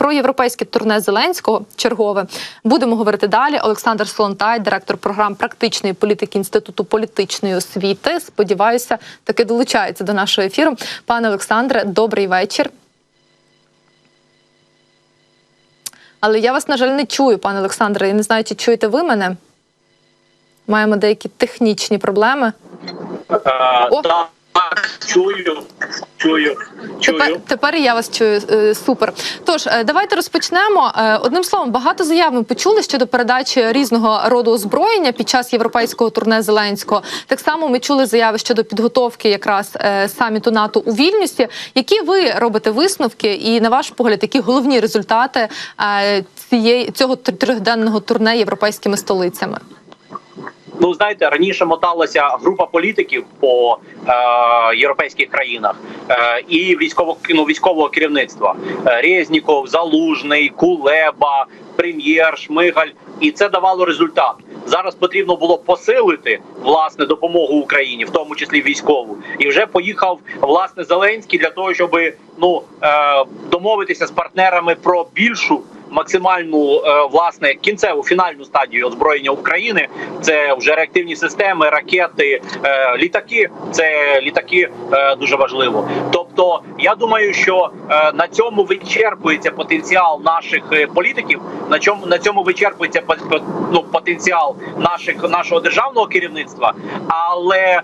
про європейське турне Зеленського. Чергове будемо говорити далі. Олександр Солонтай, директор програм практичної політики інституту політичної освіти. Сподіваюся, таки долучається до нашого ефіру. Пане Олександре, добрий вечір. Але я вас, на жаль, не чую, пане Олександре. Я не знаю, чи чуєте ви мене. Маємо деякі технічні проблеми. Е, О. Чую, чую. Тепер, тепер я вас чую Е, супер. Тож е, давайте розпочнемо. Е, Одним словом, багато заяв ми почули щодо передачі різного роду озброєння під час європейського турне Зеленського. Так само ми чули заяви щодо підготовки якраз саміту НАТО у Вільнюсі. Які ви робите висновки, і на ваш погляд, які головні результати цієї цього трьохденного турне європейськими столицями? Ну знаєте, раніше моталася група політиків по е, європейських країнах е, і військово ну, військового керівництва. Е, Резніков, Залужний, Кулеба, прем'єр, Шмигаль, і це давало результат. Зараз потрібно було посилити власне допомогу Україні, в тому числі військову, і вже поїхав власне Зеленський для того, щоб ну е, домовитися з партнерами про більшу максимальну е, власне кінцеву фінальну стадію озброєння України. Це вже реактивні системи, ракети, е, літаки. Це літаки е, дуже важливо. Тобто, я думаю, що на цьому вичерпується потенціал наших політиків. На чому на цьому вичерпується ну, потенціал наших нашого державного керівництва. Але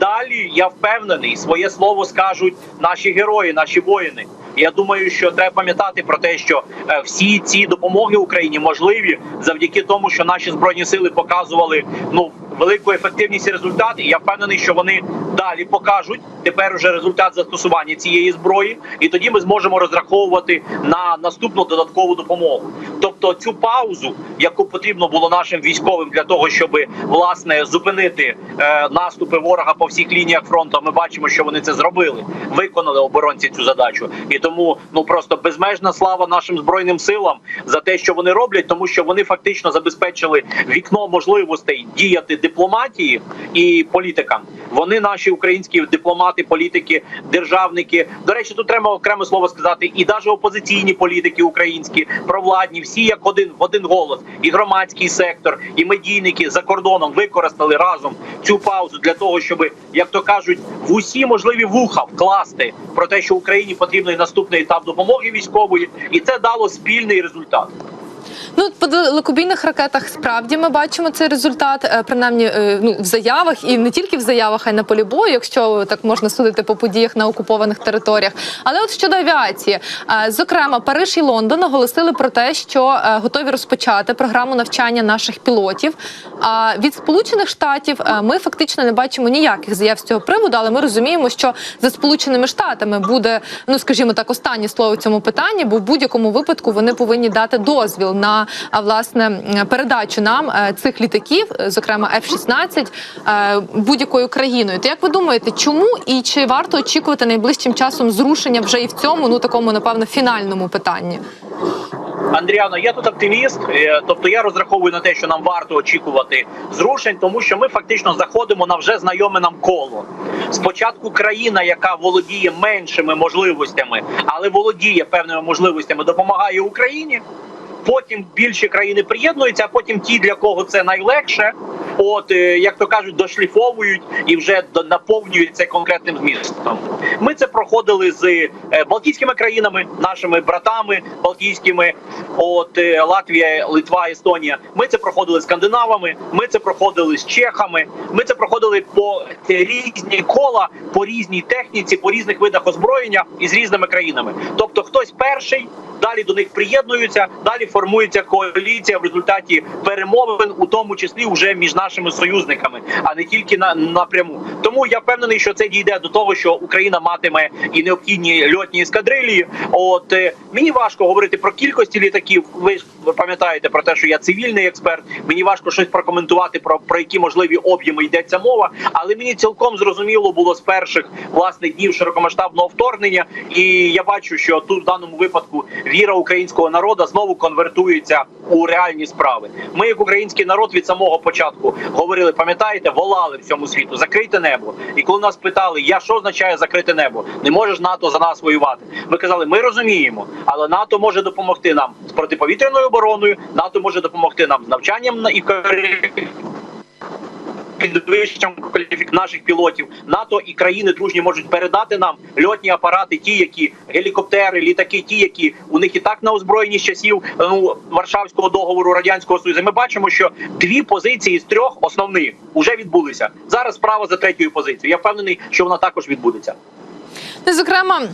далі я впевнений, своє слово скажуть наші герої, наші воїни. Я думаю, що треба пам'ятати про те, що е, всі ці допомоги Україні можливі завдяки тому, що наші збройні сили показували ну велику ефективність і результат. І я впевнений, що вони далі покажуть тепер уже результат застосування цієї зброї, і тоді ми зможемо розраховувати на наступну додаткову допомогу. Тобто цю паузу, яку потрібно було нашим військовим для того, щоб власне зупинити е, наступи ворога по всіх лініях фронту. Ми бачимо, що вони це зробили, виконали оборонці цю задачу, і тому ну просто безмежна слава нашим збройним силам за те, що вони роблять, тому що вони фактично забезпечили вікно можливостей діяти дипломатії і політикам. Вони наші українські дипломати, політики, державники. До речі, тут треба окреме слово сказати, і навіть опозиційні політики українські, провладні, всі як один в один голос, і громадський сектор, і медійники за кордоном використали разом цю паузу для того, щоб, як то кажуть, в усі можливі вуха вкласти про те, що Україні потрібний наступний етап допомоги військової, і це дало спільний результат. Ну, по далекобійних ракетах справді ми бачимо цей результат, е, принаймні е, ну, в заявах, і не тільки в заявах, а й на полі бою, якщо так можна судити по подіях на окупованих територіях. Але от щодо авіації, е, зокрема, Париж і Лондон оголосили про те, що готові розпочати програму навчання наших пілотів. А від Сполучених Штатів ми фактично не бачимо ніяких заяв з цього приводу, але ми розуміємо, що за Сполученими Штатами буде, ну скажімо так, останнє слово в цьому питанні, бо в будь-якому випадку вони повинні дати дозвіл на власне передачу нам е, цих літаків, е, зокрема F-16, е, будь-якою країною. То як ви думаєте, чому і чи варто очікувати найближчим часом зрушення вже і в цьому, ну такому напевно фінальному питанні? Андріано, я тут оптиміст, тобто я розраховую на те, що нам варто очікувати зрушень, тому що ми фактично заходимо на вже знайоме нам коло. Спочатку країна, яка володіє меншими можливостями, але володіє певними можливостями, допомагає Україні. Потім більші країни приєднуються, а потім ті, для кого це найлегше, от е, як то кажуть, дошліфовують і вже наповнюють це конкретним змістом. Ми це проходили з е, Балтійськими країнами, нашими братами Балтійськими, от е, Латвія, Литва, Естонія. Ми це проходили з скандинавами. Ми це проходили з чехами. Ми це проходили по різні кола, по різній техніці, по різних видах озброєння і з різними країнами. Тобто, хтось перший. Далі до них приєднуються, далі формується коаліція в результаті перемовин, у тому числі вже між нашими союзниками, а не тільки на напряму. Тому я впевнений, що це дійде до того, що Україна матиме і необхідні льотні ескадрилії. От е, мені важко говорити про кількості літаків. Ви пам'ятаєте про те, що я цивільний експерт. Мені важко щось прокоментувати про, про які можливі об'єми йдеться мова. Але мені цілком зрозуміло було з перших власних днів широкомасштабного вторгнення, і я бачу, що тут в даному випадку віра українського народу знову конвертується у реальні справи. Ми, як український народ, від самого початку говорили, пам'ятаєте, волали всьому світу, закрите небо. І коли нас питали, я що означає закрити небо? Не можеш НАТО за нас воювати. Ми казали, ми розуміємо, але НАТО може допомогти нам з протиповітряною обороною, НАТО може допомогти нам з навчанням на- і підвищенням кваліфік наших пілотів. НАТО і країни дружні можуть передати нам льотні апарати, ті, які гелікоптери, літаки, ті, які у них і так на озброєнні з часів ну, Варшавського договору радянського союзу. Ми бачимо, що дві позиції з трьох основних вже відбулися. Зараз справа за третьою позицією. Я впевнений, що вона також відбудеться. Ну, зокрема.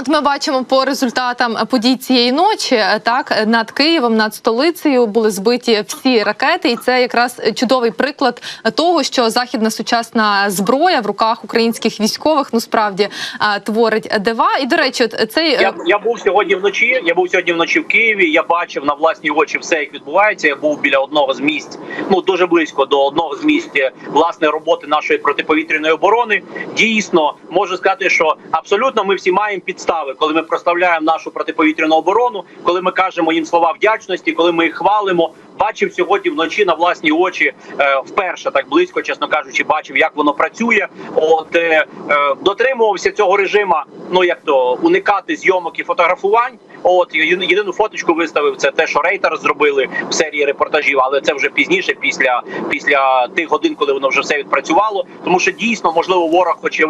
От ми бачимо по результатам подій цієї ночі, е, так над Києвом, над столицею були збиті всі ракети, і це якраз чудовий приклад того, що західна сучасна зброя в руках українських військових ну справді е, творить дива. І до речі, от цей е, Я, я був сьогодні вночі. Я був сьогодні вночі в Києві. Я бачив на власні очі все, як відбувається. Я був біля одного з місць, ну дуже близько до одного з місць е, власне роботи нашої протиповітряної оборони. Дійсно, можу сказати, що абсолютно ми всі маємо підстави, коли ми проставляємо нашу протиповітряну оборону, коли ми кажемо їм слова вдячності, коли ми їх хвалимо. Бачив сьогодні вночі на власні очі е, вперше так близько, чесно кажучи, бачив, як воно працює. От е, е, дотримувався цього режима. Ну як то уникати зйомок і фотографувань. От єдину фоточку виставив. Це те, що рейтер зробили в серії репортажів, але це вже пізніше, після після тих годин, коли воно вже все відпрацювало. Тому що дійсно можливо ворог хоче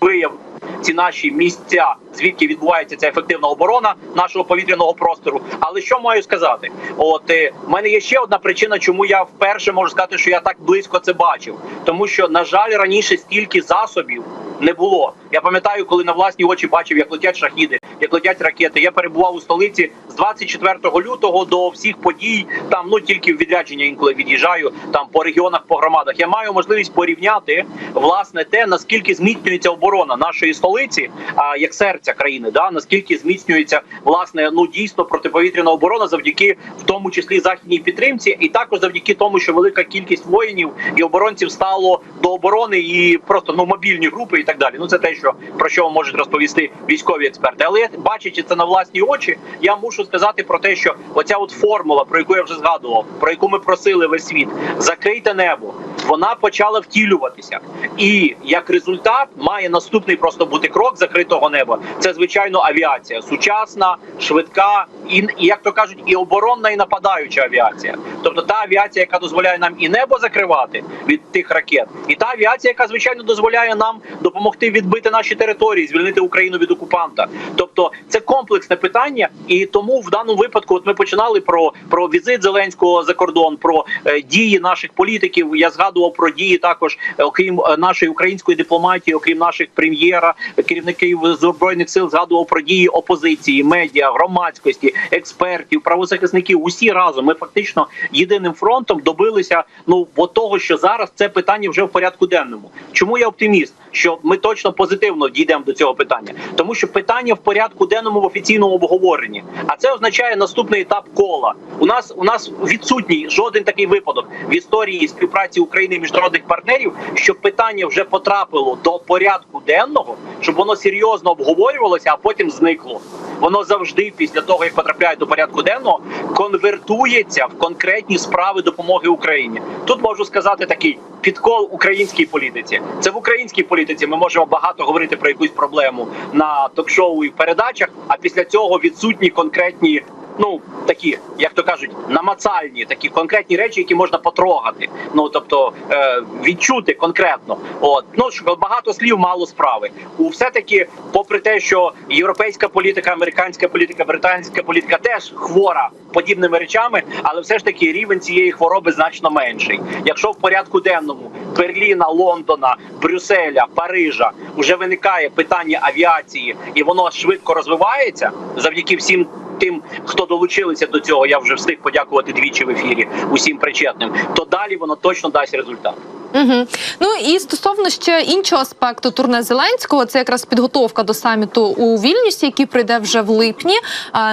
вияв ці наші місця, звідки відбувається ця ефективна оборона нашого повітряного простору. Але що маю сказати? От е, в мене є ще одна причина, чому я вперше можу сказати, що я так близько це бачив, тому що на жаль раніше стільки засобів не було. Я пам'ятаю, коли на власні очі бачив, як летять шахіди, як летять ракети. Я перебував у столиці з 24 лютого до всіх подій. Там ну тільки в відрядження інколи від'їжджаю там по регіонах, по громадах. Я маю можливість порівняти власне те, наскільки зміцнюється оборона нашої столиці, а як серця країни, да наскільки зміцнюється власне ну дійсно протиповітряна оборона завдяки в тому числі західній підтримці, і також завдяки тому, що велика кількість воїнів і оборонців стало до оборони і просто ну мобільні групи і так далі. Ну це те, що про що можуть розповісти військові експерти. Але бачачи це на власні очі, я мушу сказати про те, що оця от формула, про яку я вже згадував, про яку ми просили весь світ, закрийте небо. Вона почала втілюватися, і як результат має наступний просто бути крок закритого неба. Це звичайно авіація, сучасна, швидка і, як то кажуть, і оборонна, і нападаюча авіація. Тобто та авіація, яка дозволяє нам і небо закривати від тих ракет, і та авіація, яка звичайно дозволяє нам допомогти відбити наші території, звільнити Україну від окупанта. Тобто це комплексне питання, і тому в даному випадку, от ми починали про, про візит Зеленського за кордон, про е, дії наших політиків. Я згадував про дії також, е, окрім е, нашої української дипломатії, окрім наших прем'єра, керівників збройних сил, згадував про дії опозиції, медіа, громадськості, експертів, правозахисників. Усі разом ми фактично єдиним фронтом добилися ну от того, що зараз це питання вже в порядку денному. Чому я оптиміст? Що ми точно позитивно дійдемо до цього питання, тому що питання в порядку денному в офіційному обговоренні. А це означає наступний етап кола. У нас у нас відсутній жоден такий випадок в історії співпраці України і міжнародних партнерів, щоб питання вже потрапило до порядку денного, щоб воно серйозно обговорювалося, а потім зникло. Воно завжди, після того як потрапляє до порядку денного, конвертується в конкретні справи допомоги Україні. Тут можу сказати такий підкол українській політиці. Це в українській політиці. Ми можемо багато говорити про якусь проблему на ток-шоу і передачах. А після цього відсутні конкретні. Ну такі, як то кажуть, намацальні, такі конкретні речі, які можна потрогати. Ну тобто е, відчути конкретно. От ну багато слів, мало справи. У все таки, попри те, що європейська політика, американська політика, британська політика теж хвора подібними речами, але все ж таки рівень цієї хвороби значно менший. Якщо в порядку денному Берліна, Лондона, Брюсселя, Парижа вже виникає питання авіації, і воно швидко розвивається завдяки всім. Тим, хто долучилися до цього, я вже встиг подякувати двічі в ефірі усім причетним. То далі воно точно дасть результат. Угу. Ну і стосовно ще іншого аспекту турне Зеленського, це якраз підготовка до саміту у Вільнюсі, який прийде вже в липні.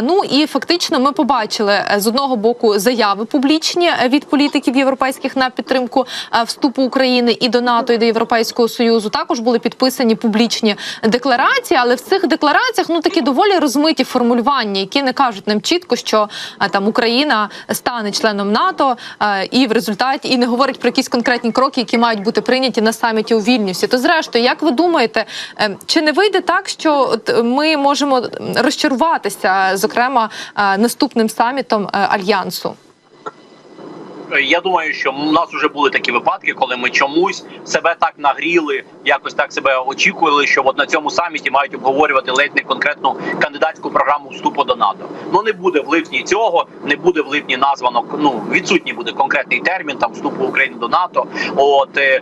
Ну і фактично ми побачили е, з одного боку заяви публічні е, від політиків європейських на підтримку е, вступу України і до НАТО, і до Європейського союзу. Також були підписані публічні декларації, але в цих деклараціях ну такі доволі розмиті формулювання, які не кажуть нам чітко, що там Україна стане членом НАТО і в результаті і не говорить про якісь конкретні кроки, які мають бути прийняті на саміті у Вільнюсі. То зрештою, як ви думаєте, е, чи не вийде так, що ми можемо розчаруватися, зокрема е, наступним самітом е, альянсу? Я думаю, що у нас вже були такі випадки, коли ми чомусь себе так нагріли, якось так себе очікували, що от на цьому саміті мають обговорювати ледь не конкретну кандидатську програму вступу до НАТО. Ну не буде в липні цього, не буде в липні названо. Ну відсутній буде конкретний термін там вступу України до НАТО. От е,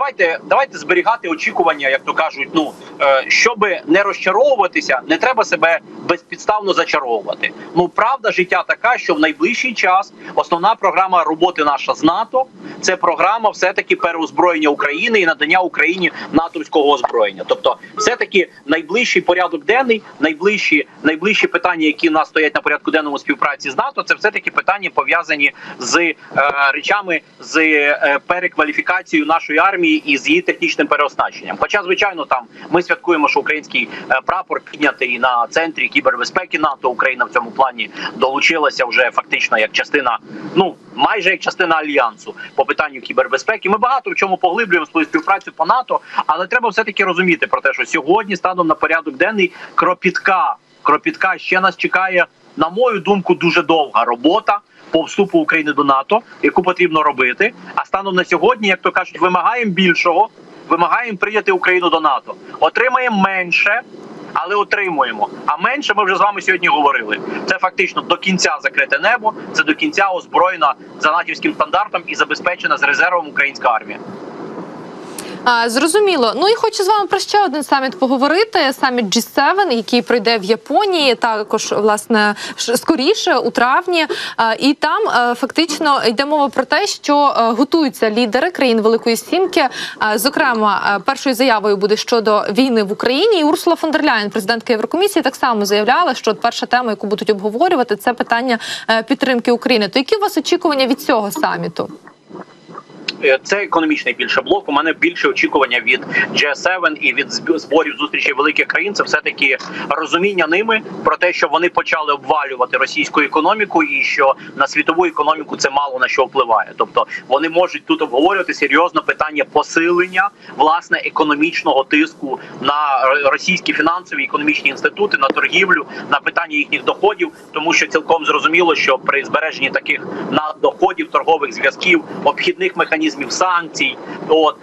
давайте давайте зберігати очікування, як то кажуть. Ну е, щоб не розчаровуватися, не треба себе безпідставно зачаровувати. Ну правда, життя така, що в найближчий час основна програма роботи наша з НАТО це програма, все таки переозброєння України і надання Україні натовського озброєння. Тобто, все таки найближчий порядок денний, найближчі найближчі питання, які в нас стоять на порядку денному співпраці з НАТО, це все таки питання пов'язані з е, речами з е, перекваліфікацією нашої армії і з її технічним переоснащенням. Хоча, звичайно, там ми святкуємо, що український е, прапор піднятий на центрі кібербезпеки НАТО. Україна в цьому плані долучилася вже фактично як частина, ну майже як частина альянсу по питанню кібербезпеки. Ми багато в чому поглиблюємо свою співпрацю по НАТО, але треба все таки розуміти про те, що сьогодні станом на порядок денний кропітка. Кропітка ще нас чекає, на мою думку, дуже довга робота по вступу України до НАТО, яку потрібно робити. А станом на сьогодні, як то кажуть, вимагаємо більшого, вимагаємо прийняти Україну до НАТО. Отримаємо менше. Але отримуємо. А менше ми вже з вами сьогодні говорили. Це фактично до кінця закрите небо. Це до кінця озброєна за натівським стандартом і забезпечена з резервом українська армія. Зрозуміло. Ну і хочу з вами про ще один саміт поговорити. Саміт G7, який пройде в Японії, також власне скоріше у травні. І там е, фактично йде мова про те, що е, готуються лідери країн Великої Сімки. Зокрема, е, першою заявою буде щодо війни в Україні. І Урсула фон дер Ляєн, президентка Єврокомісії, так само заявляла, що перша тема, яку будуть обговорювати, це питання підтримки України. То які у вас очікування від цього саміту? Е, Це економічний більше блок. У мене більше очікування від G7 і від зборів зустрічей великих країн. Це все таки розуміння ними про те, що вони почали обвалювати російську економіку, і що на світову економіку це мало на що впливає. Тобто вони можуть тут обговорювати серйозно питання посилення власне економічного тиску на російські фінансові економічні інститути, на торгівлю, на питання їхніх доходів, тому що цілком зрозуміло, що при збереженні таких наддоходів, торгових зв'язків, обхідних механізмів санкцій, от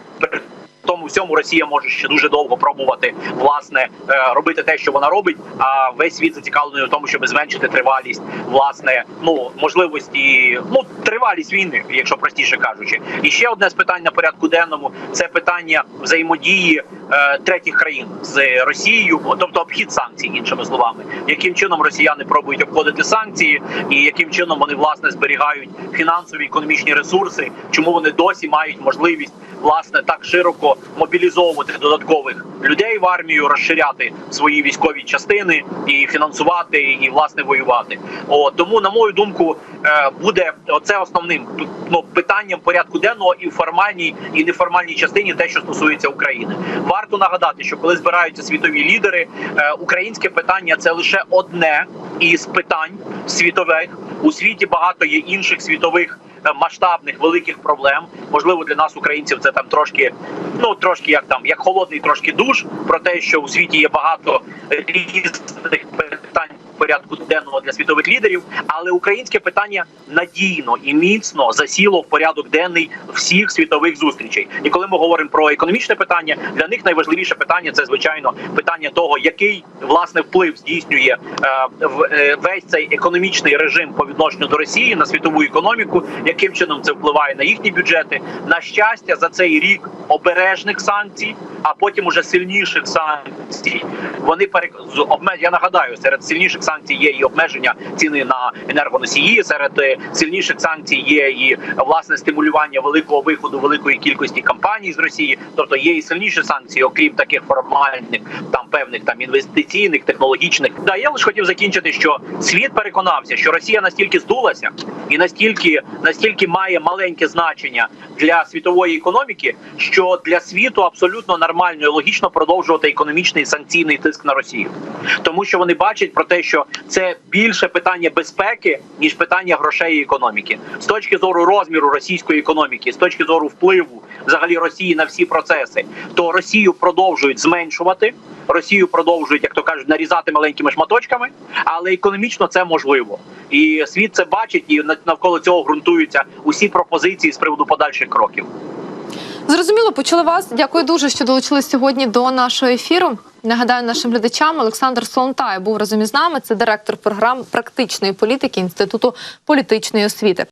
тому всьому Росія може ще дуже довго пробувати власне е, робити те, що вона робить. А весь світ зацікавлений в тому, щоб зменшити тривалість власне ну можливості, ну тривалість війни, якщо простіше кажучи. І ще одне з питань на порядку денному це питання взаємодії е, третіх країн з Росією, тобто обхід санкцій, іншими словами, яким чином росіяни пробують обходити санкції, і яким чином вони власне зберігають фінансові економічні ресурси, чому вони досі мають можливість власне так широко мобілізовувати додаткових людей в армію, розширяти свої військові частини і фінансувати, і власне воювати. О тому, на мою думку, е, буде оце основним ну, питанням порядку денного і в формальній і неформальній частині, те, що стосується України. Варто нагадати, що коли збираються світові лідери, е, українське питання це лише одне із питань світових. У світі багато є інших світових е, масштабних великих проблем. Можливо, для нас, українців, це там трошки, ну трошки як там, як холодний, трошки душ. Про те, що у світі є багато різних питань порядку денного для світових лідерів, але українське питання надійно і міцно засіло в порядок денний всіх світових зустрічей. І коли ми говоримо про економічне питання, для них найважливіше питання це звичайно питання того, який власне вплив здійснює е, е, весь цей економічний режим по відношенню до Росії на світову економіку, яким чином це впливає на їхні бюджети. На щастя, за цей рік обережних санкцій, а потім уже сильніших санкцій. Вони перек... Я нагадаю, серед сильніших санкцій є і обмеження ціни на енергоносії. Серед е, сильніших санкцій є і власне стимулювання великого виходу великої кількості компаній з Росії. Тобто є і сильніші санкції, окрім таких формальних, там певних там інвестиційних, технологічних. Да, я лише хотів закінчити, що світ переконався, що Росія настільки здулася і настільки настільки має маленьке значення для світової економіки, що для світу абсолютно нормально і логічно продовжувати економічний санкційний тиск на Росію, тому що вони бачать про те, що це більше питання безпеки ніж питання грошей і економіки, з точки зору розміру російської економіки, з точки зору впливу взагалі Росії на всі процеси, то Росію продовжують зменшувати. Росію продовжують, як то кажуть, нарізати маленькими шматочками, але економічно це можливо, і світ це бачить, і нав- навколо цього ґрунтуються усі пропозиції з приводу подальших кроків. Зрозуміло, почули вас. Дякую дуже, що долучились сьогодні до нашого ефіру. Нагадаю нашим глядачам, Олександр Солонтай був разом із нами. Це директор програм практичної політики Інституту політичної освіти.